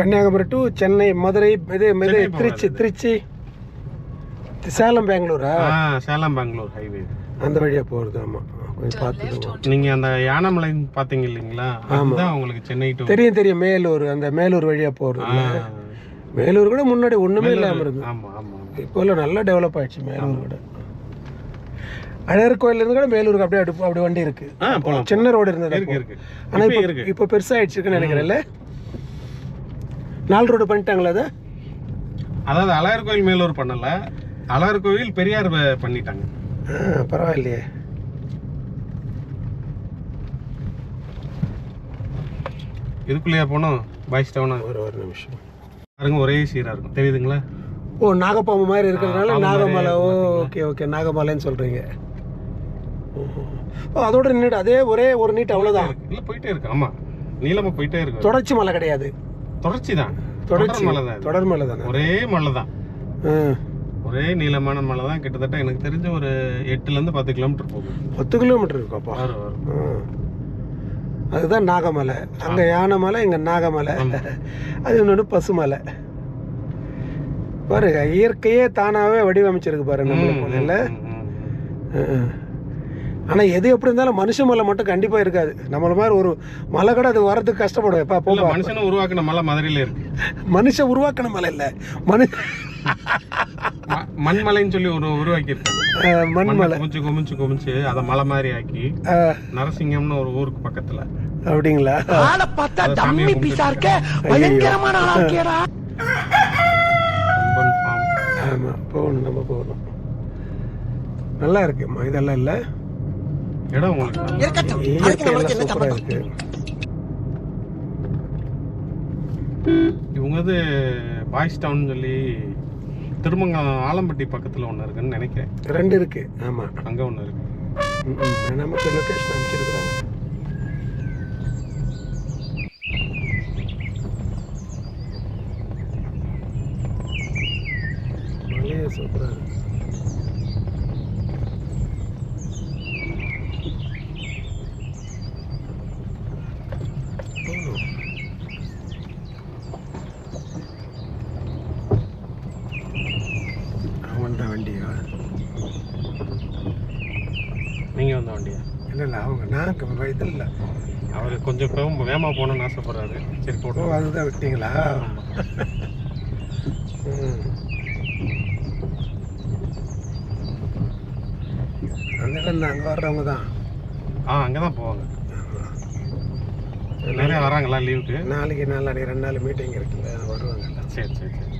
Kanyakumari to Chennai Madurai இது இது திருச்சி. திருச்சி. சேலம் பெங்களூரா? ஆ சேலம் பெங்களூர் ஹைவே அந்த வழியாக போகிறது ஆமாம் கொஞ்சம் பார்த்து நீங்க அந்த யானமலை பாத்தீங்க இல்லைங்களா? அதுதான் உங்களுக்கு சென்னை டு தெரியும் தெரியும். மேலூர் அந்த மேலூர் வழியாக போகிறது மேலூர் கூட முன்னாடி ஒன்றுமே இல்லாமல் இருந்தது ஆமா ஆமா இப்போல்லாம் நல்லா டெவலப் ஆயிடுச்சு மேலூர் கூட. அழகர் கோயிலேருந்து கூட மேலூருக்கு அப்படியே அப்படி அப்படி வண்டி இருக்கு. ஆ போலாம் சின்ன ரோடு இருந்தது இருக்கு அப்போ. இருக்கு. ஆனா இப்போ இப்போ இருக்கு. இப்போ பெருசாகிடுச்சுன்னு நினைக்கிறேன்ல. நாலு ரோடு பண்ணிட்டாங்களா அதை? அதாவது அழகர் கோயில் மேலூர் பண்ணல. அழகர் கோயில் பெரியார் பண்ணிட்டாங்க. பரவாயில்லையே. இதுக்குள்ளேயா போனோம்? பாய்ஸ் டவுனா? ஒரு ஒரு நிமிஷம். பாருங்க ஒரே சீரா இருக்கும். தெரியுதுங்களா? ஓ நாகப்பாம்பு மாதிரி இருக்கிறதுனால நாகமலை. ஓ ஓகே ஓகே. நாகமலைன்னு சொல்கிறீங்க ஓ அதோட நீட் அதே ஒரே ஒரு நீட் அவ்வளோதான் இல்ல போயிட்டே இருக்கு. ஆமா. நீளமா போயிட்டே இருக்கு. தொடர்ச்சி மலை கிடையாது. தொடர்ச்சி தான் தொடர்ச்சி. தொடர் மலை தான். தொடர் மலை தானே ஒரே மலை தான் ஒரே நீளமான மலை தான் கிட்டத்தட்ட எனக்கு தெரிஞ்ச ஒரு எட்டுல இருந்து பத்து கிலோமீட்டர் போகும். பத்து கிலோமீட்டர் இருக்கும்ப்பா வரும் வரும். அதுதான் நாகமலை. அங்கே யானைமலை இங்கே நாகமலை. அது இன்னொன்று பசுமலை பாருங்க இயற்கையே தானாகவே வடிவமைச்சிருக்கு பாருங்க நம்மளுக்கு இல்ல. ஆனால் எது எப்படி இருந்தாலும் மனுஷ மலை மட்டும் கண்டிப்பாக இருக்காது. நம்மள மாதிரி ஒரு மலை கூட அது வரதுக்கு கஷ்டப்படும். எப்பா போப்பா. மனுஷனும் உருவாக்கின மலை மதுரையில இருக்கு. மனுஷன் உருவாக்கின மலை இல்லை. மனு மண்மலைன்னு சொல்லி ஒரு உருவாக்கி இருக்காங்க ஆ, மண் மலை குமிச்சு குமிச்சு குமிச்சு அதை மலை மாதிரி ஆக்கி நரசிங்கம்னு ஒரு ஊருக்கு பக்கத்துல. அப்படிங்களா? ஆளை பார்த்தா கும்பிட்டு பீஸா இருக்க பயங்கரமான ஆளா ஆமாம் போகணும் நம்ம போகணும். நல்லா இருக்கும்மா இதெல்லாம் இல்லை? இடம் உங்களுக்கு இருக்கட்டும். அதுக்கு நம்மளுக்கு என்ன சம்பந்தம்? இவங்க வந்து பாய்ஸ் டவுன் சொல்லி திருமங்கலம் ஆலம்பட்டி பக்கத்துல ஒண்ணு இருக்குன்னு நினைக்கிறேன். ரெண்டு இருக்கு. ஆமாம் அங்க ஒண்ணு இருக்கு. நமக்கு லொக்கேஷன் அனுப்பிச்சிருக்கிறாங்க. மலையே சூப்பராக இருக்கு போகணும். அவன்டா வண்டியா? நீங்க வந்த வண்டியா? இல்லை இல்லை அவங்க நான் இதில் இல்லை. அவரு கொஞ்சம் வேகமா- வேகமா போகணும்னு ஆசைப்படுறாரு. சரி போட்டோம் அதுதான் விட்டீங்களா? தான் அங்கே வர்றவங்க தான். ஆ அங்கதான் போவாங்க. நிறைய வராங்களா லீவுக்கு நாளைக்கு நாளாடி ரெண்டு நாள் மீட்டிங் இருக்குல்ல வருவாங்கல்ல. சரி சரி சரி.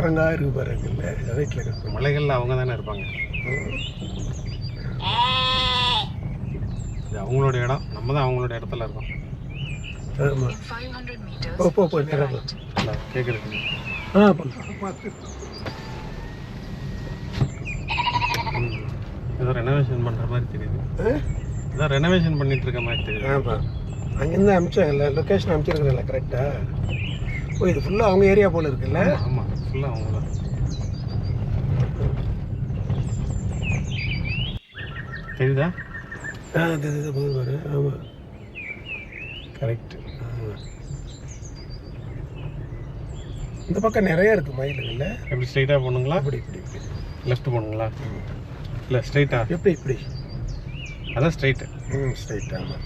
குரங்கா இருக்கு பாருங்கல்ல வீட்டில் இருக்கு மலைகள்ல அவங்க தானே இருப்பாங்க. இது அவங்களோட இடம். நம்ம தான் அவங்களோட இடத்துல இருக்கோம். ஆமாம் போ போ போ நேரம் கேக்குதுங்க ஆ. ஏதோ ரெனோவேஷன் பண்ற மாதிரி தெரியுது? ஏதோ ரெனோவேஷன் பண்ணிட்டு இருக்க மாதிரி தெரியுது. ஆமாம் அங்கேருந்து அனுப்பிச்சாங்கல்ல லொக்கேஷன் அனுப்பிச்சிருக்கிறல்ல கரெக்டாக ஓ இது ஃபுல்லாக அவங்க ஏரியா போல் இருக்குல்ல? ஆமா, ஆமா. ஃபுல்லா அவங்க தான் தெரியுதா? ஆ இது போகுது பாரு. ஆமாம் கரெக்ட் இந்த பக்கம் நிறைய இருக்கு மயிலுங்கள்ல எப்படி ஸ்ட்ரைட்டா போகணுங்களா? இப்படி இப்படி இப்படி. லெஃப்ட் போகணுங்களா? இல்ல ஸ்ட்ரைட்டா எப்படி இப்படி? அதான் ஸ்ட்ரைட் ம் ஸ்ட்ரைட் ஆமாம்